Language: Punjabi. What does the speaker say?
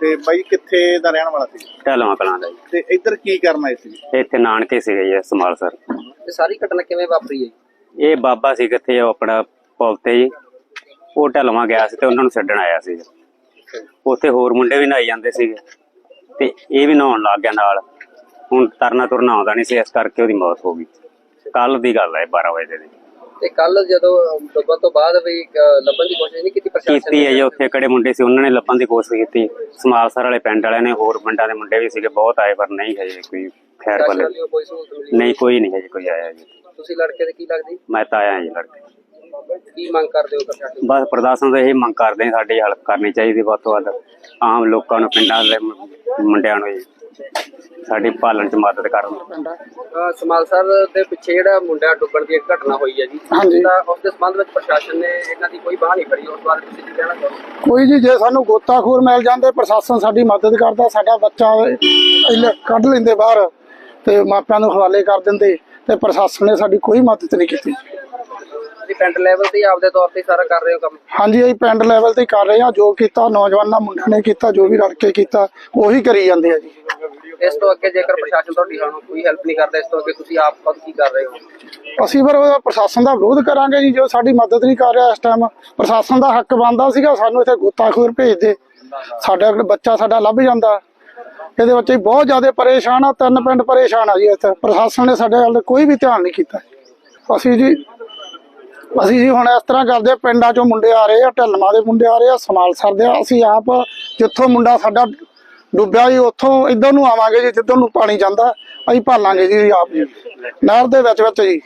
ਤੇ ਬਾਈ ਕਿੱਥੇ ਦਾ ਰਹਿਣ ਵਾਲਾ ਸੀ? ਢਲਵਾ ਕਲਾਂ ਦਾ ਜੀ। ਤੇ ਇੱਧਰ ਕੀ ਕਰਨ ਆਏ ਸੀ? ਇੱਥੇ ਨਾਨਕੇ ਸੀਗੇ ਜੀ ਸਮਾਲ ਸਰ। ਤੇ ਸਾਰੀ ਘਟਨਾ ਕਿਵੇਂ ਵਾਪਰੀ ਹੈ? ਇਹ ਬਾਬਾ ਸੀ ਕਿੱਥੇ ਉਹ ਆਪਣਾ ਪੁਲ ਤੇ ਜੀ। ਉਹ ਢਲਵਾ ਗਿਆ ਸੀ ਤੇ ਉਹਨਾਂ ਨੂੰ ਛੱਡਣ ਆਇਆ ਸੀ। ਉੱਥੇ ਹੋਰ ਮੁੰਡੇ ਵੀ ਨਹਾਈ ਜਾਂਦੇ ਸੀਗੇ। ਤੇ ਇਹ ਵੀ ਨਹਾਉਣ ਲੱਗ ਗਿਆ ਨਾਲ। ਹੁਣ ਤਰਨਾ ਤੁਰਨਾ ਆਉਂਦਾ ਨਹੀਂ ਸੀ ਇਸ ਕਰਕੇ ਉਹਦੀ ਮੌਤ ਹੋ ਗਈ। ਕੱਲ ਦੀ ਗੱਲ ਹੈ 12 ਵਜੇ ਦੀ ਤੇ ਕੱਲ ਜਦੋਂ ਡੁੱਬਣ ਤੋਂ ਬਾਅਦ ਵੀ ਲੱਭਣ ਦੀ ਕੋਸ਼ਿਸ਼ ਨਹੀਂ ਕੀਤੀ ਪ੍ਰਸ਼ਾਸਨ ਕੀਤੀ ਹੈ ਜੀ ਉੱਥੇ ਕਿਹੜੇ ਮੁੰਡੇ ਸੀ ਉਹਨਾਂ ਨੇ ਲੱਭਣ ਦੀ ਕੋਸ਼ਿਸ਼ ਕੀਤੀ। ਸਮਾਲਸਰ ਵਾਲੇ ਪਿੰਡ ਵਾਲਿਆਂ ਨੇ ਹੋਰ ਪਿੰਡਾਂ ਦੇ ਮੁੰਡੇ ਵੀ ਸੀਗੇ ਬਹੁਤ ਆਏ ਪਰ ਨਹੀਂ ਹਜੇ ਕੋਈ ਖੈਰ ਮਿਲੀ ਨਹੀਂ। ਕੋਈ ਨਹੀਂ ਹਜੇ ਕੋਈ ਆਇਆ ਜੀ। ਤੁਸੀਂ ਲੜਕੇ ਦੇ ਕੀ ਲੱਗਦੀ? ਮੈਂ ਤਾਂ ਆਇਆ ਜੀ ਲੜਕੇ। ਕੀ ਮੰਗ ਕਰਦੇ ਹੋ ਪ੍ਰਸ਼ਾਸਨ ਤੋਂ? ਬਸ ਪ੍ਰਦਰਸ਼ਨ ਤੋਂ ਇਹ ਮੰਗ ਕਰਦੇ ਹਾਂ ਸਾਡੀ ਹੈਲਪ ਕਰਨੀ ਚਾਹੀਦੀ ਵੱਧ ਤੋਂ ਵੱਧ ਆਮ ਲੋਕਾਂ ਨੂੰ ਪਿੰਡਾਂ ਦੇ ਮੁ- ਮੁੰਡਿਆਂ ਨੂੰ ਜੀ ਸਾਡੀ ਪਾਲਣ ਚ ਮਦਦ ਕਰਨ ਅਹ, ਸਮਾਲਸਰ ਦੇ ਪਿੱਛੇ ਜਿਹੜਾ ਮੁੰਡਾ ਡੁੱਬਣ ਦੀ ਇੱਕ ਘਟਨਾ ਹੋਈ ਹੈ ਜੀ ਹਾਂਜੀ। ਤਾਂ ਉਸ ਦੇ ਸੰਬੰਧ ਵਿੱਚ ਪ੍ਰਸ਼ਾਸਨ ਨੇ ਇਹਨਾਂ ਦੀ ਕੋਈ ਬਾਹ ਨਹੀਂ ਫੜੀ ਉਸ ਬਾਰੇ ਤੁਸੀਂ ਕੀ ਕਹਿਣਾ ਚਾਹੋਗੇ ਕੋਈ ਜੀ ਜੇ ਸਾਨੂੰ ਗੋਤਾਖੋਰ ਮਿਲ ਜਾਂਦੇ ਪ੍ਰਸ਼ਾਸਨ ਸਾਡੀ ਮਦਦ ਕਰਦਾ ਸਾਡਾ ਬੱਚਾ ਇਹਲੇ ਕੱਢ ਲੈਂਦੇ ਬਾਹਰ ਤੇ ਮਾਪਿਆਂ ਨੂੰ ਹਵਾਲੇ ਕਰ ਦਿੰਦੇ ਤੇ ਪ੍ਰਸ਼ਾਸਨ ਨੇ ਸਾਡੀ ਕੋਈ ਮਦਦ ਨਹੀਂ ਕੀਤੀ ਤੁਸੀਂ ਪਿੰਡ ਲੈਵਲ ਤੇ ਹੀ ਆਪਦੇ ਤੌਰ ਤੇ ਹੀ ਸਾਰਾ ਕਰ ਰਹੇ ਹੋ ਕੰਮ? ਹਾਂਜੀ ਅਸੀਂ ਪਿੰਡ ਲੈਵਲ ਤੇ ਹੀ ਕਰ ਰਹੇ ਹਾਂ। ਜੋ ਕੀਤਾ ਨੌਜਵਾਨਾਂ ਮੁੰਡਿਆਂ ਨੇ ਕੀਤਾ ਜੋ ਵੀ ਰਲ ਕੇ ਕੀਤਾ ਉਹੀ ਕਰੀ ਜਾਂਦੇ ਆ ਜੀ। ਇਸ ਤੋਂ ਅੱਗੇ ਜੇਕਰ ਪ੍ਰਸ਼ਾਸਨ ਤੁਹਾਡੀ ਸਾਨੂੰ ਕੋਈ ਹੈਲਪ ਨਹੀਂ ਕਰਦਾ ਇਸ ਤੋਂ ਅੱਗੇ ਤੁਸੀਂ ਆਪ ਖੁਦ ਕੀ ਕਰ ਰਹੇ ਹੋ? ਅਸੀਂ ਫਿਰ ਉਹਦਾ ਪ੍ਰਸ਼ਾਸਨ ਦਾ ਵਿਰੋਧ ਕਰਾਂਗੇ ਜੀ। ਜੋ ਸਾਡੀ ਮਦਦ ਨਹੀਂ ਕਰ ਰਿਹਾ ਇਸ ਟਾਈਮ ਪ੍ਰਸ਼ਾਸਨ ਦਾ ਹੱਕ ਬਣਦਾ ਸੀਗਾ ਸਾਨੂੰ ਇੱਥੇ ਗੋਤਾਖੋਰ ਭੇਜ ਦੇ। ਸਾਡਾ ਬੱਚਾ ਸਾਡਾ ਲੱਭ ਜਾਂਦਾ ਇਹਦੇ ਬੱਚੇ ਬਹੁਤ ਜ਼ਿਆਦਾ ਪਰੇਸ਼ਾਨ ਆ ਤਿੰਨ ਪਿੰਡ ਪਰੇਸ਼ਾਨ ਆ ਜੀ ਇੱਥੇ। ਪ੍ਰਸ਼ਾਸਨ ਨੇ ਸਾਡੇ ਵੱਲ ਕੋਈ ਵੀ ਧਿਆਨ ਨਹੀਂ ਕੀਤਾ। ਅਸੀਂ ਜੀ ਅਸੀਂ ਜੀ ਹੁਣ ਇਸ ਤਰ੍ਹਾਂ ਕਰਦੇ ਆ, ਪਿੰਡਾਂ ਚੋਂ ਮੁੰਡੇ ਆ ਰਹੇ ਆ ਢਲਮਾ ਦੇ ਮੁੰਡੇ ਆ ਰਹੇ ਆ ਸਮਾਲਸਰ ਦੇ ਆ। ਅਸੀਂ ਆਪ ਜਿੱਥੋਂ ਮੁੰਡਾ ਸਾਡਾ ਡੁੱਬਿਆ ਜੀ ਉੱਥੋਂ ਇੱਧਰ ਨੂੰ ਆਵਾਂਗੇ ਜੀ ਜਿੱਧਰ ਨੂੰ ਪਾਣੀ ਜਾਂਦਾ ਅਸੀਂ ਭਾਲਾਂਗੇ ਜੀ ਆਪ ਜੀ ਨਹਿਰ ਦੇ ਵਿੱਚ ਵਿੱਚ ਜੀ